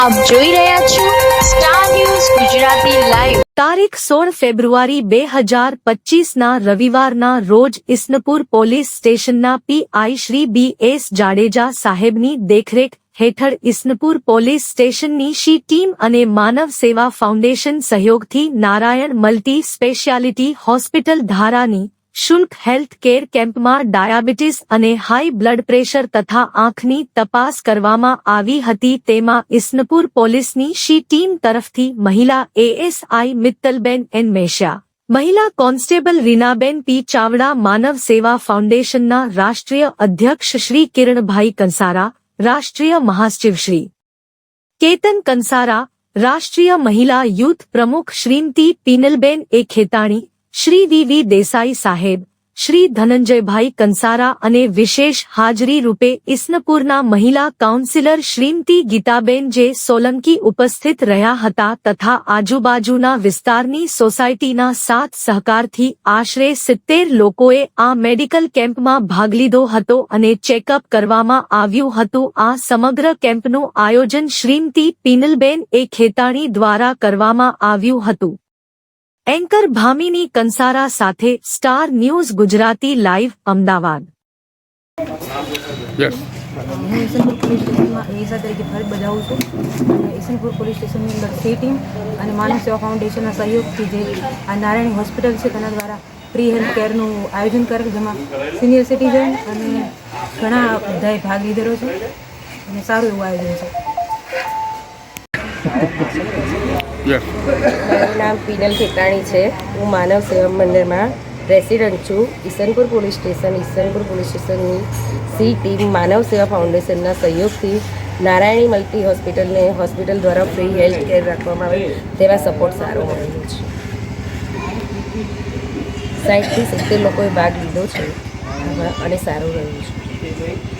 આપ જોઈ રહ્યા છો સ્ટાર ન્યૂઝ ગુજરાતી લાઈવ તારીખ સોળ ફેબ્રુઆરી બે હજાર પચીસના રવિવારના રોજ ઇસનપુર પોલીસ સ્ટેશનના PI Shri B S Jadeja સાહેબની દેખરેખ હેઠળ ઇસનપુર પોલીસ સ્ટેશનની શી ટીમ અને માનવ સેવા ફાઉન્ડેશન સહયોગથી નારાયણ મલ્ટી સ્પેશિયાલિટી હોસ્પિટલ ધારાની શુલ્ક હેલ્થ કેર કેમ્પમાં ડાયાબિટીસ અને હાઈ બ્લડ પ્રેશર તથા આંખની તપાસ કરવામાં આવી હતી. તેમાં ઇસનપુર પોલીસની શી ટીમ તરફથી મહિલા એએસઆઈ મિત્તલબેન એન મેશ્યા, મહિલા કોન્સ્ટેબલ રીનાબેન પી ચાવડા, માનવ સેવા ફાઉન્ડેશનના રાષ્ટ્રીય અધ્યક્ષ શ્રી કિરણભાઈ કંસારા, રાષ્ટ્રીય મહાસચિવ શ્રી કેતન કંસારા, રાષ્ટ્રીય મહિલા યુથ પ્રમુખ શ્રીમતી પીનલબેન એ ખેતાણી શ્રી વી દેસાઈ સાહેબ, શ્રી ધનંજયભાઈ કંસારા અને વિશેષ હાજરી રૂપે ઇસનપુરના મહિલા કાઉન્સિલર શ્રીમતી ગીતાબેન જે સોલંકી ઉપસ્થિત રહ્યા હતા તથા આજુબાજુના વિસ્તારની સોસાયટીના સાથ સહકારથી આશરે સિત્તેર લોકોએ આ મેડિકલ કેમ્પમાં ભાગ લીધો હતો અને ચેકઅપ કરવામાં આવ્યું હતું. આ સમગ્ર કેમ્પનું આયોજન શ્રીમતી પીનલબેન એ ખેતાણી દ્વારા કરવામાં આવ્યું હતું. એન્કર ભામિની કંસારા સાથે Star News Gujarati live Ahmedabad. Yes હું ઈસનપુર પોલીસ સ્ટેશનમાં એએસઆઈ તરીકે ફરજ બજાવું છું અને ઈસનપુર પોલીસ સ્ટેશનની અંદર સી ટીમ અને માનવ સેવા ફાઉન્ડેશનના સહયોગથી જે આ નારાયણ હોસ્પિટલ છે તેના દ્વારા ફ્રી હેલ્થ કેરનું આયોજન કરેલ જેમાં સિનિયર સિટીઝન અને ઘણા બધાએ ભાગ લીધેલો છે. અને સારું એવું આયોજન છે. મારું નામ પીનલ ખેતાણી છે. હું માનવ સેવા મંડળમાં રેસિડન્ટ છું. Isanpur police station, Isanpur police સ્ટેશનની સી ટીમ માનવ સેવા ફાઉન્ડેશનના સહયોગથી નારાયણી મલ્ટી હોસ્પિટલને હોસ્પિટલ દ્વારા ફ્રી હેલ્થ કેર રાખવામાં આવે તેવા સપોર્ટ સારો મળેલો છે. સાઠથી સિત્તેર લોકોએ ભાગ લીધો છે અને સારું રહ્યું છે.